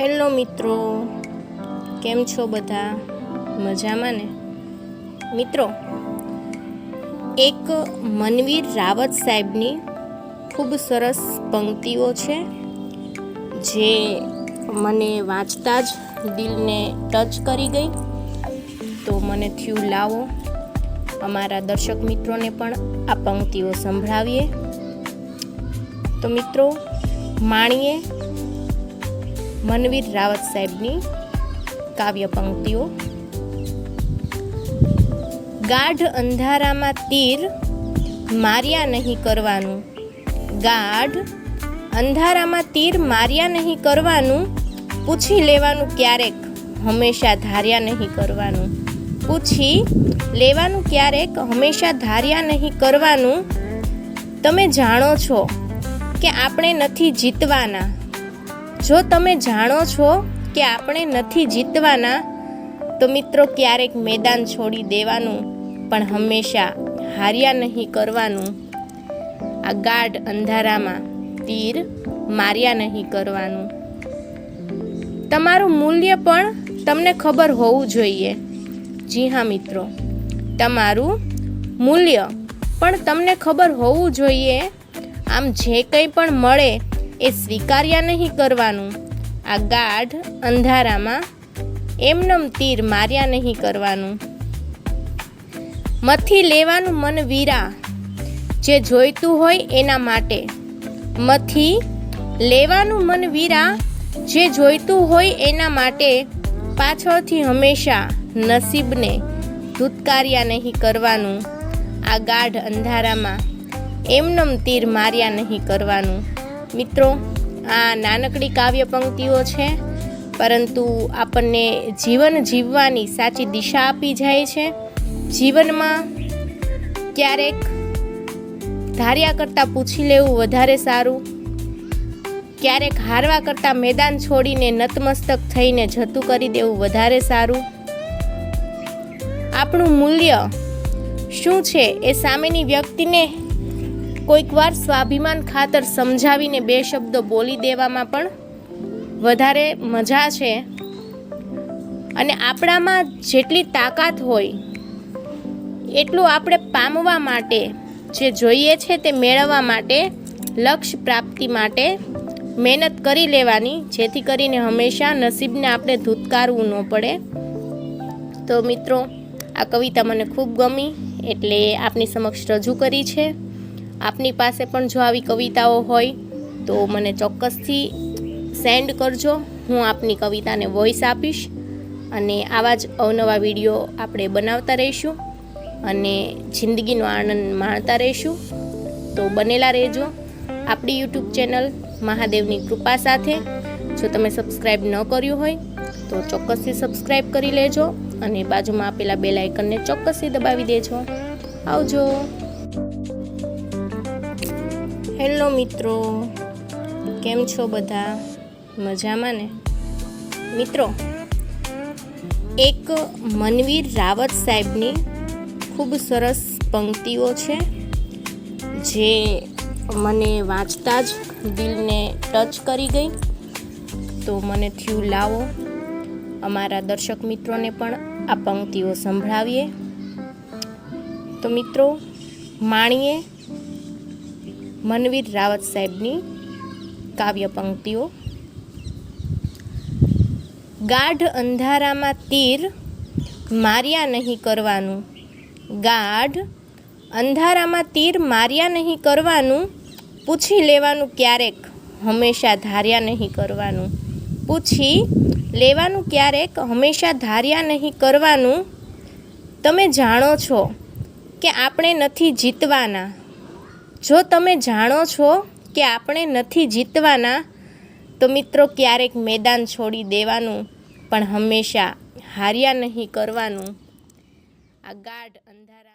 Hello મિત્રો, કેમ છો બધા? મજામાં ને? મિત્રો, એક મનવીર રાવત સાહેબની ખૂબ સરસ પંક્તિઓ છે, જે મને વાંચતા જ દિલને ટચ કરી ગઈ. તો મને થયું, લાવો અમારા દર્શક મિત્રોને પણ આ પંક્તિઓ સંભળાવીએ. તો મિત્રો, માણીએ મનવીર રાવત સાહેબની કાવ્ય પંક્તિઓ. ગાઢ અંધારામાં તીર માર્યા નહીં કરવાનું. ગાઢ અંધારામાં તીર માર્યા નહીં કરવાનું. પૂછી લેવાનું ક્યારેક હંમેશા ધાર્યા નહીં કરવાનું. પૂછી લેવાનું ક્યારેક હંમેશા ધાર્યા નહીં કરવાનું. તમે જાણો છો કે આપણે નથી જીતવાના. જો તમે જાણો છો કે આપણે નથી જીતવાના, તો મિત્રો ક્યારેક મેદાન છોડી દેવાનું, પણ હંમેશા હાર્યા નહીં કરવાનું. આ ગાઢ અંધારામાં તીર માર્યા નહીં કરવાનું. તમારું મૂલ્ય પણ તમને ખબર હોવું જોઈએ. જી હા, મિત્રો. તમારું મૂલ્ય પણ તમને ખબર હોવું જોઈએ. આમ જે કંઈ પણ મળે એ સ્વીકાર્યા નહીં કરવાનું. આ ગાઢ અંધારામાં એમનમ તીર માર્યા નહીં કરવાનું. મથી લેવાનું મન વીરા. જે જોઈતું હોય એના માટે. મથી લેવાનું મન વીરા. જે જોઈતું હોય એના માટે પાછળથી હંમેશા નસીબને ધૂતકાર્યા નહીં કરવાનું. આ ગાઢ અંધારામાં એમનમ તીર માર્યા નહીં કરવાનું. મિત્રો, આ નાનકડી કાવ્ય પંક્તિઓ છે, પરંતુ આપણને જીવન જીવવાની સાચી દિશા આપી જાય છે. જીવનમાં ક્યારેક ધાર્યા કરતાં પૂછી લેવું વધારે સારું. ક્યારેક હારવા કરતાં મેદાન છોડીને નતમસ્તક થઈને જતું કરી દેવું વધારે સારું. આપણું મૂલ્ય શું છે એ સામેની વ્યક્તિને કોઈક વાર સ્વાભિમાન ખાતર સમજાવીને બે શબ્દો બોલી દેવામાં પણ વધારે મજા છે. અને આપણામાં જેટલી તાકાત હોય, એટલું આપણે પામવા માટે, જે જોઈએ છે તે મેળવવા માટે લક્ષ્ય પ્રાપ્તિ માટે મહેનત કરી લેવાની, જેથી કરીને હંમેશા નસીબને આપણે ધૂતકારવું ન પડે. તો મિત્રો, આ કવિતા મને ખૂબ ગમી, એટલે આપની સમક્ષ રજૂ કરી છે. આપની પાસે પણ જો આવી કવિતાઓ હોય, તો મને ચોક્કસથી સેન્ડ કરજો. હું આપની કવિતાને વોઇસ આપીશ અને આવા જ અવનવા વીડિયો આપણે બનાવતા રહીશું અને જિંદગીનો આનંદ માણતા રહીશું. તો બનેલા રહેજો આપણી યુટ્યુબ ચેનલ મહાદેવની કૃપા સાથે. જો તમે સબસ્ક્રાઈબ ન કર્યું હોય, તો ચોક્કસથી સબસ્ક્રાઈબ કરી લેજો અને બાજુમાં આપેલા બેલ આઇકનને ચોક્કસથી દબાવી દેજો. આવજો. હેલો મિત્રો, કેમ છો બધા? મજામાં ને? મિત્રો, એક મનવીર રાવત સાહેબની ખૂબ સરસ પંક્તિઓ છે, જે મને વાંચતા જ દિલને ટચ કરી ગઈ. તો મને થયું, લાવો અમારા દર્શક મિત્રોને પણ આ પંક્તિઓ સંભળાવીએ. તો મિત્રો, માણીએ મનવીર રાવત સાહેબની કાવ્ય પંક્તિઓ. ગાઢ અંધારામાં તીર માર્યા નહીં કરવાનું. ગાઢ અંધારામાં તીર માર્યા નહીં કરવાનું. પૂછી લેવાનું ક્યારેક હંમેશા ધાર્યા નહીં કરવાનું. પૂછી લેવાનું ક્યારેક હંમેશા ધાર્યા નહીં કરવાનું. તમે જાણો છો કે આપણે નથી જીતવાના. જો તમે જાણો છો કે આપણે નથી જીતવાના, તો મિત્રો ક્યારેક મેદાન છોડી દેવાનું, પણ હંમેશા હાર્યા નહીં કરવાનું. આ ગાઢ અંધારા